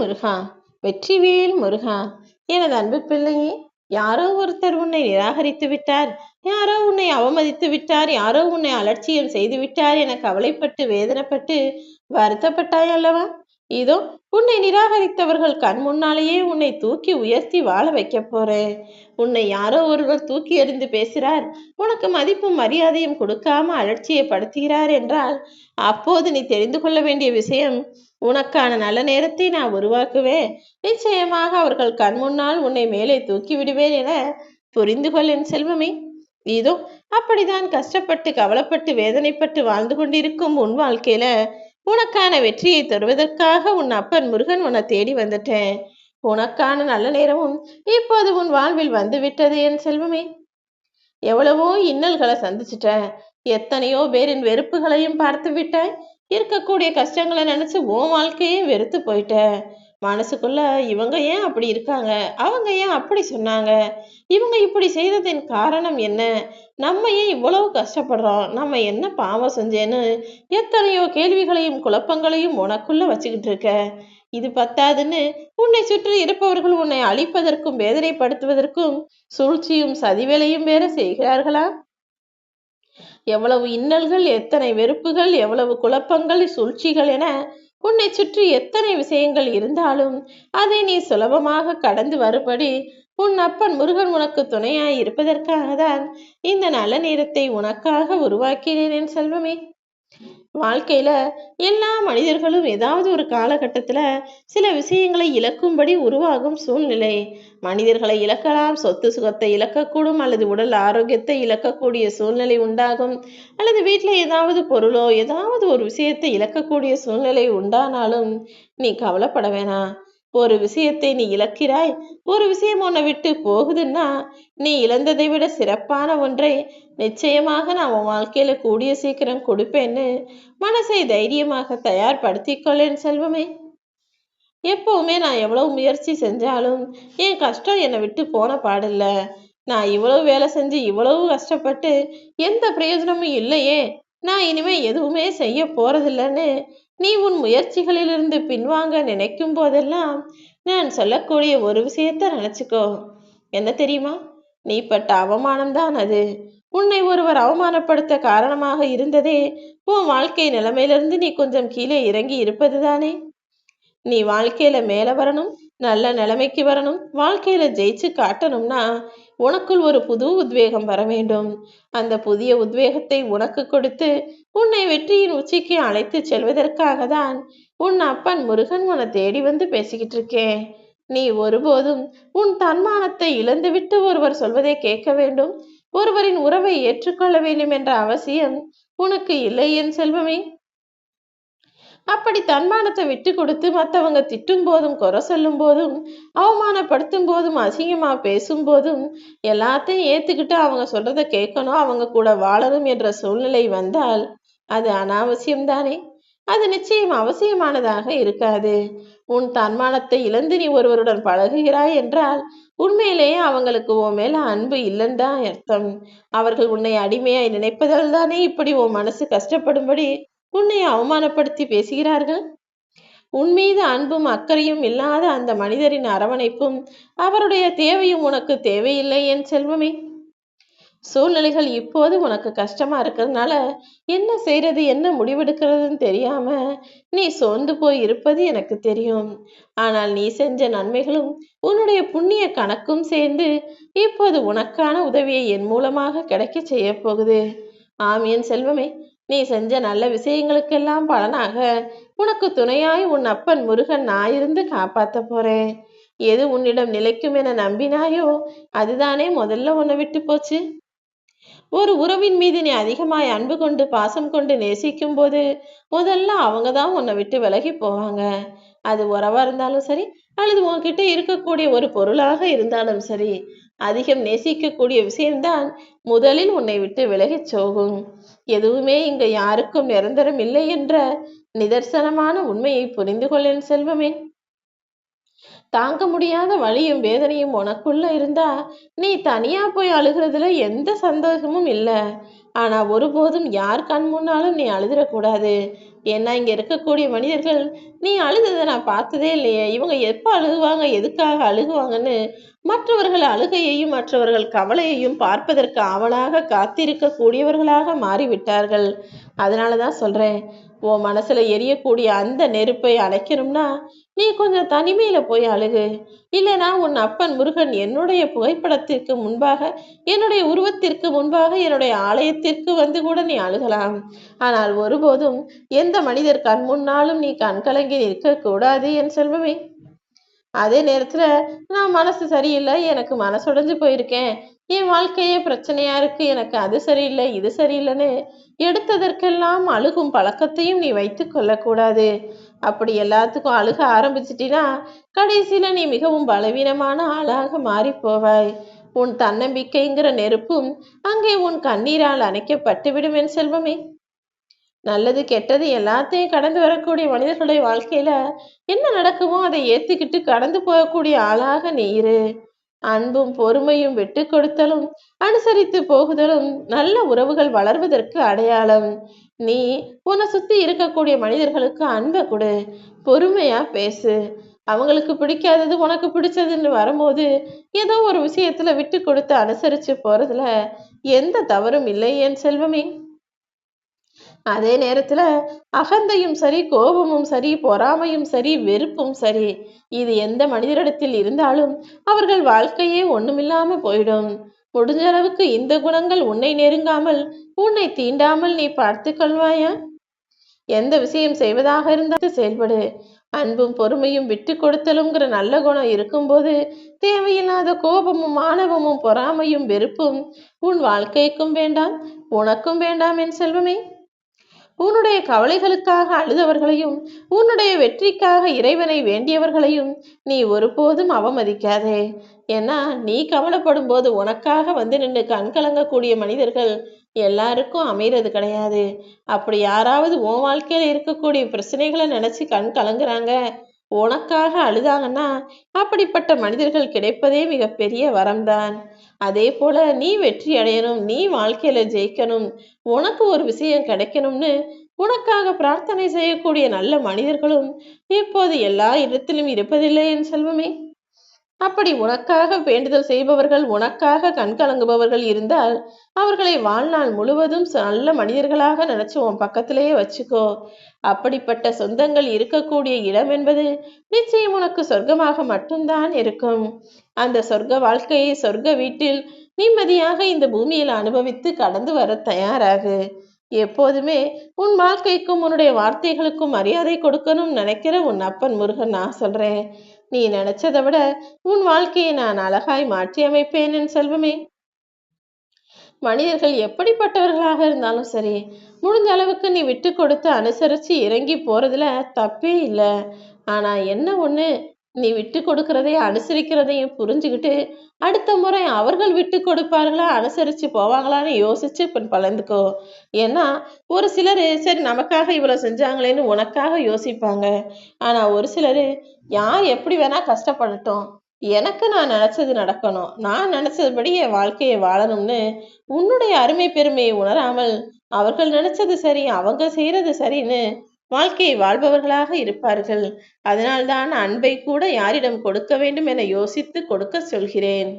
முருகா வெற்றிவேல் முருகா. எனது அன்பு பிள்ளையே யாரோ ஒருத்தர் உன்னை நிராகரித்து விட்டார். யாரோ உன்னை அவமதித்து விட்டார். யாரோ உன்னை அலட்சியம் செய்து விட்டார் என கவலைப்பட்டு வேதனைப்பட்டு வருத்தப்பட்டாய் அல்லவா? இதோ உன்னை நிராகரித்தவர்கள் கண் முன்னாலேயே உன்னை தூக்கி உயர்த்தி வாழ வைக்க போறேன். உன்னை யாரோ ஒருவர் தூக்கி எறிந்து பேசுகிறார். உனக்கு மதிப்பும் மரியாதையும் கொடுக்காம அலட்சியப்படுத்துகிறார் என்றால் அப்போது நீ தெரிந்து கொள்ள வேண்டிய விஷயம் உனக்கான நல்ல நேரத்தை நான் உருவாக்குவேன். நிச்சயமாக அவர்கள் கண் முன்னால் உன்னை மேலே தூக்கி விடுவேன் என புரிந்து கொள் என் செல்வமே. இதோ அப்படிதான் கஷ்டப்பட்டு கவலைப்பட்டு வேதனைப்பட்டு வாழ்ந்து கொண்டிருக்கும் உன் வாழ்க்கையில உனக்கான வெற்றியை தருவதற்காக உன் அப்பன் முருகன் உன்னை தேடி வந்துட்டேன். உனக்கான நல்ல நேரமும் இப்போது உன் வாழ்வில் வந்து விட்டது என் செல்வமே. எவ்வளவோ இன்னல்களை சந்திச்சிட்ட. எத்தனையோ பேரின் வெறுப்புகளையும் பார்த்து விட்டேன் இருக்கக்கூடிய கஷ்டங்களை நினைச்சு உன் வாழ்க்கையே வெறுத்து போயிட்ட. மனசுக்குள்ள இவங்க ஏன் அப்படி இருக்காங்க? அவங்க ஏன் அப்படி சொன்னாங்க? இவங்க இப்படி செய்ததின் காரணம் என்ன? நம்ம ஏன் இவ்வளவு கஷ்டப்படுறோம்? நம்ம என்ன பாவம் செஞ்சேன்னு எத்தனையோ கேள்விகளையும் குழப்பங்களையும் உனக்குள்ள வச்சுக்கிட்டு இருக்க. இது பத்தாதுன்னு உன்னை சுற்றி இருப்பவர்கள் உன்னை அழிப்பதற்கும் வேதனைப்படுத்துவதற்கும் சூழ்ச்சியும் சதிவேலையும் வேற செய்கிறார்களா? எவ்வளவு இன்னல்கள் எத்தனை வெறுப்புகள் எவ்வளவு குழப்பங்கள் சூழ்ச்சிகள் என உன்னை சுற்றி எத்தனை விஷயங்கள் இருந்தாலும் அதை நீ சுலபமாக கடந்து வரும்படி உன் அப்பன் முருகன் உனக்கு துணையாய் இருப்பதற்காக தான் இந்த நல்ல நேரத்தை உனக்காக உருவாக்கினேன் என் செல்வமே. வாழ்க்கையில எல்லா மனிதர்களும் ஏதாவது ஒரு காலகட்டத்துல சில விஷயங்களை இழக்கும்படி உருவாகும் சூழ்நிலை. மனிதர்களை இழக்கலாம் சொத்து சுகத்தை இழக்கக்கூடும் அல்லது உடல் ஆரோக்கியத்தை இழக்கக்கூடிய சூழ்நிலை உண்டாகும் அல்லது வீட்டுல ஏதாவது பொருளோ ஏதாவது ஒரு விஷயத்தை இழக்கக்கூடிய சூழ்நிலை உண்டானாலும் நீ கவலைப்பட வேணாம். ஒரு விஷயத்தை நீ இழக்கிறாய் ஒரு விஷயம் உன்னை விட்டு போகுதுன்னா நீ இழந்ததை விட சிறப்பான ஒன்றை நிச்சயமாக நான் உன் வாழ்க்கையில கூடிய சீக்கிரம் கொடுப்பேன்னு மனசை தைரியமாக தயார்படுத்தி கொள்ளேன் செல்வமே. எப்பவுமே நான் எவ்வளவு முயற்சி செஞ்சாலும் என் கஷ்டம் என்னை விட்டு போன பாடில்ல. நான் இவ்வளவு வேலை செஞ்சு இவ்வளவு கஷ்டப்பட்டு எந்த பிரயோஜனமும் இல்லையே. நான் இனிமே எதுவுமே செய்ய போறதில்லைன்னு நீ உன் முயற்சிகளிலிருந்து பின்வாங்க நினைக்கும் போதெல்லாம் நான் சொல்லக்கூடிய ஒரு விஷயத்த நினைச்சுக்கோ. என்ன தெரியுமா? நீ பட்ட அவமானம்தான் அது. உன்னை ஒருவர் அவமானப்படுத்த காரணமாக இருந்ததே உன் வாழ்க்கை நிலைமையிலிருந்து நீ கொஞ்சம் கீழே இறங்கி இருப்பதுதானே? நீ வாழ்க்கையில மேல வரணும் நல்ல நிலைமைக்கு வரணும் வாழ்க்கையில ஜெயிச்சு காட்டணும்னா உனக்குள் ஒரு புது உத்வேகம் வர வேண்டும். அந்த புதிய உத்வேகத்தை உனக்கு கொடுத்து உன்னை வெற்றியின் உச்சிக்கு அழைத்து செல்வதற்காக தான் உன் அப்பன் முருகன் உன தேடி வந்து பேசிக்கிட்டு இருக்கேன் நீ ஒருபோதும் உன் தன்மானத்தை இழந்துவிட்டு ஒருவர் சொல்வதை கேட்க வேண்டும். ஒருவரின் உறவை ஏற்றுக்கொள்ள வேண்டும் என்ற அவசியம் உனக்கு இல்லை என் செல்வமே. அப்படி தன்மானத்தை விட்டு கொடுத்து மற்றவங்க திட்டும் போதும் குறை சொல்லும் போதும் அவமானப்படுத்தும் போதும் அசிங்கமா பேசும் போதும் எல்லாத்தையும் ஏத்துக்கிட்டு அவங்க சொல்றத கேட்கணும். அவங்க கூட வாழணும் என்ற சூழ்நிலை வந்தால் அது அனாவசியம்தானே? அது நிச்சயம் அவசியமானதாக இருக்காது. உன் தன்மானத்தை இழந்து நீ ஒருவருடன் பழகுகிறாய் என்றால் உண்மையிலேயே அவங்களுக்கு உன் மேல அன்பு இல்லைன்னு தான் அர்த்தம். அவர்கள் உன்னை அடிமையாய் நினைப்பதால் தானே இப்படி உன் மனசு கஷ்டப்படும்படி உன்னை அவமானப்படுத்தி பேசுகிறார்கள்? உன் மீது அன்பும் அக்கறையும் இல்லாத அந்த மனிதரின் அரவணைப்பும் அவருடைய தேவையும் உனக்கு தேவையில்லை என் செல்வமே. சூழ்நிலைகள் இப்போது உனக்கு கஷ்டமா இருக்கிறதுனால என்ன செய்யறது என்ன முடிவெடுக்கிறதுன்னு தெரியாம நீ சோர்ந்து போய் இருப்பது எனக்கு தெரியும். ஆனால் நீ செஞ்ச நன்மைகளும் உன்னுடைய புண்ணிய கணக்கும் சேர்ந்து இப்போது உனக்கான உதவியை என் மூலமாக கிடைக்க செய்ய போகுது. ஆம் என் செல்வமே. நீ செஞ்ச நல்ல விஷயங்களுக்கெல்லாம் பலனாக உனக்கு துணையாய் உன் அப்பன் முருகன் நான் இருந்து காப்பாத்த போறேன். எது உன்னிடம் நிலைக்கும் என நம்பினாயோ அதுதானே முதல்ல உன்னை விட்டு போச்சு. ஒரு உறவின் மீது நீ அதிகமாய் அன்பு கொண்டு பாசம் கொண்டு நேசிக்கும் போது முதல்ல அவங்க தான் உன்னை விட்டு விலகி போவாங்க. அது உறவா இருந்தாலும் சரி அல்லது உன்கிட்ட இருக்கக்கூடிய ஒரு பொருளாக இருந்தாலும் சரி அதிகம் நேசிக்கக்கூடிய விஷயம்தான் முதலில் உன்னை விட்டு விலகிச் சோகும். எதுவுமே இங்கு யாருக்கும் நிரந்தரம் இல்லை என்ற நிதர்சனமான உண்மையை புரிந்து கொள்ளேன் செல்வமே. தாங்க முடியாத வழியும் வேதனையும் உனக்குள்ள இருந்தா நீ தனியா போய் அழுகிறதுல எந்த சந்தோஷமும் இல்லை. ஆனால் ஒருபோதும் யார் கண் முன்னாலும் நீ அழுதுடக்கூடாது. ஏன்னா இங்கே இருக்கக்கூடிய மனிதர்கள் நீ அழுததை நான் பார்த்ததே இல்லையே. இவங்க எப்போ அழுகுவாங்க? எதுக்காக அழுகுவாங்கன்னு மற்றவர்கள் அழுகையையும் மற்றவர்கள் கவலையையும் பார்ப்பதற்கு ஆவலாக காத்திருக்கக்கூடியவர்களாக மாறிவிட்டார்கள். அதனால தான் சொல்கிறேன் உன் மனசுல எரியக்கூடிய அந்த நெருப்பை அணைக்கணும்னா நீ கொஞ்சம் தனிமையில போய் அழுகு. இல்லைனா உன் அப்பன் முருகன் என்னுடைய புகைப்படத்திற்கு முன்பாக என்னுடைய உருவத்திற்கு முன்பாக என்னுடைய ஆலயத்திற்கு வந்து கூட நீ அழுகலாம். ஆனால் ஒருபோதும் எந்த மனிதர் கண் முன்னாலும் நீ கண்கலங்கி நிற்க கூடாது என் செல்வமே. அதே நேரத்துல நான் மனசு சரியில்லை எனக்கு மனசுடைஞ்சு போயிருக்கேன். என் வாழ்க்கையே பிரச்சனையா இருக்கு எனக்கு அது சரியில்லை இது சரியில்லைன்னு எடுத்ததற்கெல்லாம் அழுகும் பழக்கத்தையும் நீ வைத்து கொள்ளக்கூடாது. அப்படி எல்லாத்துக்கும் அழுக ஆரம்பிச்சிட்டினா கடைசியில நீ மிகவும் பலவீனமான ஆளாக மாறி போவாய். உன் தன்னம்பிக்கைங்கிற நெருப்பும் அங்கே உன் கண்ணீரால் அணைக்கப்பட்டு என் செல்வமே. நல்லது கெட்டது எல்லாத்தையும் கடந்து வரக்கூடிய மனிதர்களுடைய வாழ்க்கையில என்ன நடக்குமோ அதை ஏத்துக்கிட்டு கடந்து போகக்கூடிய ஆளாக நீ இரு. அன்பும் பொறுமையும் விட்டு கொடுத்தலும் அனுசரித்து போகுதலும் நல்ல உறவுகள் வளர்வதற்கு அடையாளம். நீ உன்னை சுத்தி இருக்கக்கூடிய மனிதர்களுக்கு அன்பை கொடு பொறுமையா பேசு. அவங்களுக்கு பிடிக்காதது உனக்கு பிடிச்சதுன்னு வரும்போது ஏதோ ஒரு விஷயத்துல விட்டு கொடுத்து அனுசரிச்சு போறதுல எந்த தவறும் இல்லை என் செல்வமே? அதே நேரத்துல அகந்தையும் சரி கோபமும் சரி பொறாமையும் சரி வெறுப்பும் சரி. இது எந்த மனிதரிடத்தில் இருந்தாலும் அவர்கள் வாழ்க்கையே ஒண்ணுமில்லாம போயிடும். முடிஞ்ச அளவுக்கு இந்த குணங்கள் உன்னை நெருங்காமல் உன்னை தீண்டாமல் நீ பார்த்து கொள்வாயா? எந்த விஷயம் செய்வதாக இருந்தாலும் செயல்படு. அன்பும் பொறுமையும் விட்டு கொடுத்தலுங்கிற நல்ல குணம் இருக்கும்போது தேவையில்லாத கோபமும் மாணவமும் பொறாமையும் வெறுப்பும் உன் வாழ்க்கைக்கும் வேண்டாம் உனக்கும் வேண்டாம் என் செல்வமே. உன்னுடைய கவலைகளுக்காக அழுதவர்களையும் உன்னுடைய வெற்றிக்காக இறைவனை வேண்டியவர்களையும் நீ ஒருபோதும் அவமதிக்காதே. ஏன்னா நீ கவலைப்படும் போது உனக்காக வந்து நின்று கண் கலங்கக்கூடிய மனிதர்கள் எல்லாருக்கும் அமைகிறது கிடையாது. அப்படி யாராவது உன் வாழ்க்கையில இருக்கக்கூடிய பிரச்சனைகளை நினைச்சு கண் கலங்குறாங்க உனக்காக அழுதாங்கன்னா அப்படிப்பட்ட மனிதர்கள் கிடைப்பதே மிகப்பெரிய வரம்தான். அதே போல நீ வெற்றி அடையணும் நீ வாழ்க்கையில ஜெயிக்கணும் உனக்கு ஒரு விஷயம் கிடைக்கணும்னு உனக்காக பிரார்த்தனை செய்யக்கூடிய நல்ல மனிதர்களும் இப்போது எல்லா இடத்திலும் இருப்பதில்லை என் செல்வமே. அப்படி உனக்காக வேண்டுதல் செய்பவர்கள் உனக்காக கண்கலங்குபவர்கள் இருந்தால் அவர்களை வாழ்நாள் முழுவதும் நல்ல மனிதர்களாக நினைச்சு உன் பக்கத்திலேயே வச்சுக்கோ. அப்படிப்பட்ட சொந்தங்கள் இருக்கக்கூடிய இடம் என்பது நிச்சயம் உனக்கு சொர்க்கமாக மட்டும்தான் இருக்கும். அந்த சொர்க்க வாழ்க்கையை சொர்க்க வீட்டில் நிம்மதியாக இந்த பூமியில் அனுபவித்து கடந்து வர தயாராகு. எப்போதுமே உன் வாழ்க்கைக்கும் உன்னுடைய வார்த்தைகளுக்கும் மரியாதை கொடுக்கணும்னு நினைக்கிற உன் அப்பன் முருகன் நான் சொல்றேன். நீ நினைச்சதை விட உன் வாழ்க்கையை நான் அழகாய் மாற்றி அமைப்பேன் என் செல்வமே. மனிதர்கள் எப்படிப்பட்டவர்களாக இருந்தாலும் சரி முடிஞ்ச அளவுக்கு நீ விட்டு கொடுத்து அனுசரிச்சு இறங்கி போறதுல தப்பே இல்லை. ஆனா என்ன ஒண்ணு நீ விட்டு கொடுக்கறதையும் அனுசரிக்கிறதையும் புரிஞ்சுக்கிட்டு அடுத்த முறை அவர்கள் விட்டு கொடுப்பார்களா? அனுசரிச்சு போவாங்களான்னு யோசிச்சு பின் பலந்துக்கோ ஏன்னா ஒரு சிலர் சரி நமக்காக இவ்வளவு செஞ்சாங்களேன்னு உனக்காக யோசிப்பாங்க. ஆனா ஒரு சிலர் யார் எப்படி வேணா கஷ்டப்படட்டும். எனக்கு நான் நினச்சது நடக்கணும். நான் நினச்சதுபடி என் வாழ்க்கையை வாழணும்னு உன்னுடைய அருமை பெருமையை உணராமல் அவர்கள் நினைச்சது சரி அவங்க செய்யறது சரின்னு வாழ்க்கையை வாழ்பவர்களாக இருப்பார்கள். அதனால்தான் அன்பை கூட யாரிடம் கொடுக்க வேண்டும் என யோசித்து கொடுக்க சொல்கிறேன்.